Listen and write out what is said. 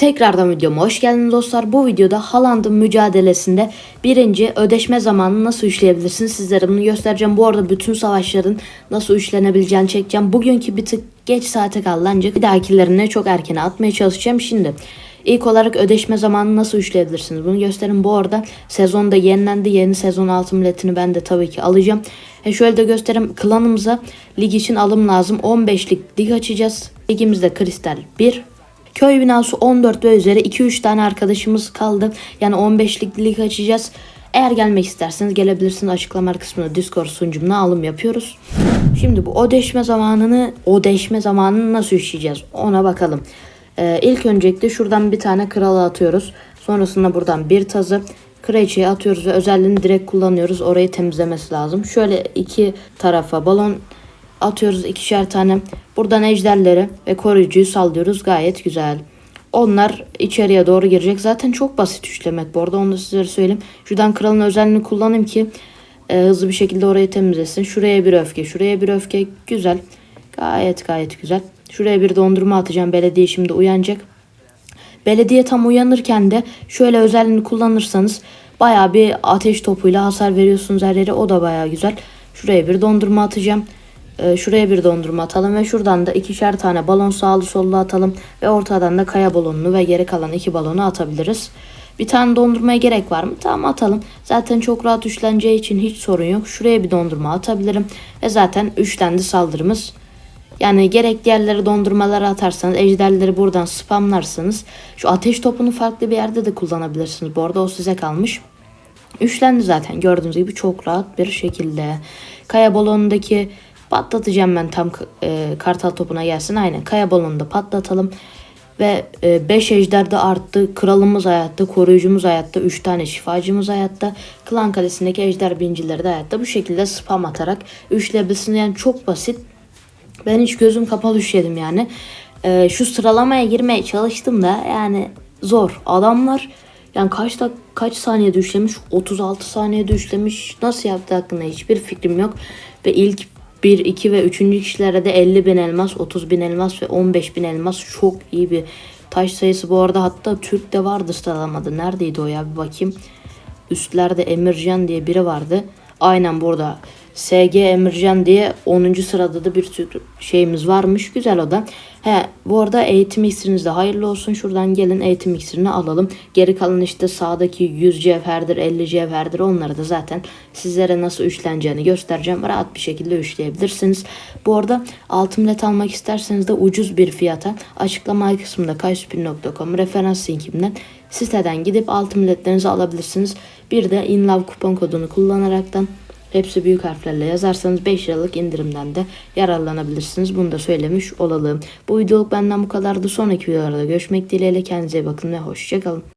Tekrardan videoma hoş geldiniz dostlar. Bu videoda Haaland'ın mücadelesinde birinci ödeşme zamanını nasıl üçleyebilirsiniz sizlere bunu göstereceğim. Bu arada bütün savaşların nasıl üçlenebileceğini çekeceğim. Bugünkü bir tık geç saate kaldı ancak bir dahakilerine çok erkene atmaya çalışacağım. Şimdi ilk olarak ödeşme zamanını nasıl üçleyebilirsiniz bunu gösterin. Bu arada sezonda yenilendi. Yeni sezon altın biletini ben de tabii ki alacağım. E şöyle de göstereyim. Klanımıza lig için alım lazım. 15'lik lig açacağız. Ligimizde kristal 1. Köy binası 14 ve üzeri 2-3 tane arkadaşımız kaldı. Yani 15'lik lig açacağız. Eğer gelmek isterseniz gelebilirsiniz. Açıklama kısmında Discord sunucumuna alım yapıyoruz. Şimdi bu ödeşme zamanını, ödeşme zamanını nasıl işleyeceğiz ona bakalım. Ee, ilk öncelikle şuradan bir tane kralı atıyoruz. Sonrasında buradan bir tazı kraliçeyi atıyoruz ve özelliğini direkt kullanıyoruz. Orayı temizlemesi lazım. Şöyle iki tarafa balon atıyoruz ikişer tane. Buradan ejderleri ve koruyucuyu sallıyoruz. Gayet güzel. Onlar içeriye doğru girecek. Zaten çok basit üçlemek bu arada. Onu da sizlere söyleyeyim. Şuradan kralın özelliğini kullanayım ki e, hızlı bir şekilde orayı temizlesin. Şuraya bir öfke, şuraya bir öfke. Güzel. Gayet gayet güzel. Şuraya bir dondurma atacağım. Belediye şimdi uyanacak. Belediye tam uyanırken de şöyle özelliğini kullanırsanız baya bir ateş topuyla hasar veriyorsunuz her yere. O da baya güzel. Şuraya bir dondurma atacağım. Ee, şuraya bir dondurma atalım ve şuradan da ikişer tane balon sağlı sollu atalım. Ve ortadan da kaya balonunu ve geri kalan iki balonu atabiliriz. Bir tane dondurmaya gerek var mı? Tamam atalım. Zaten çok rahat üçleneceği için hiç sorun yok. Şuraya bir dondurma atabilirim. Ve zaten üçlendi saldırımız. Yani gerek yerlere dondurmaları atarsanız, ejderleri buradan spamlarsanız şu ateş topunu farklı bir yerde de kullanabilirsiniz. Bu arada o size kalmış. Üçlendi zaten gördüğünüz gibi çok rahat bir şekilde. Kaya balonundaki patlatacağım ben tam e, kartal topuna gelsin. Aynen kaya balonunu patlatalım. Ve 5 ejder de arttı. Kralımız hayatta, koruyucumuz hayatta, 3 tane şifacımız hayatta. Klan kalesindeki ejder bincileri de hayatta. Bu şekilde spam atarak üçleyebilirsiniz. Yani çok basit. Ben hiç gözüm kapalı üşüyedim yani. Ee, şu sıralamaya girmeye çalıştım da yani zor. Adamlar yani kaç dak kaç saniyede düşlemiş? 36 saniyede düşlemiş. Nasıl yaptı hakkında hiçbir fikrim yok. Ve ilk 1, 2 ve 3. kişilere de 50 bin elmas, 30 bin elmas ve 15 bin elmas çok iyi bir taş sayısı. Bu arada hatta Türk de vardı sıralamada. Neredeydi o ya bir bakayım. Üstlerde Emircan diye biri vardı. Aynen burada. SG Emircan diye 10. sırada da bir şeyimiz varmış. Güzel o da. He bu arada eğitim iksiriniz de hayırlı olsun. Şuradan gelin eğitim iksirini alalım. Geri kalan işte sağdaki 100 cevherdir 50 cevherdir onları da zaten sizlere nasıl üçleneceğini göstereceğim. Rahat bir şekilde üçleyebilirsiniz. Bu arada altın led almak isterseniz de ucuz bir fiyata açıklama kısmında kayspin.com referans linkimden siteden gidip altın ledlerinizi alabilirsiniz. Bir de InLove kupon kodunu kullanaraktan Hepsi büyük harflerle yazarsanız 5 liralık indirimden de yararlanabilirsiniz. Bunu da söylemiş olalım. Bu videoluk benden bu kadardı. Sonraki videolarda görüşmek dileğiyle. Kendinize bakın ve hoşçakalın.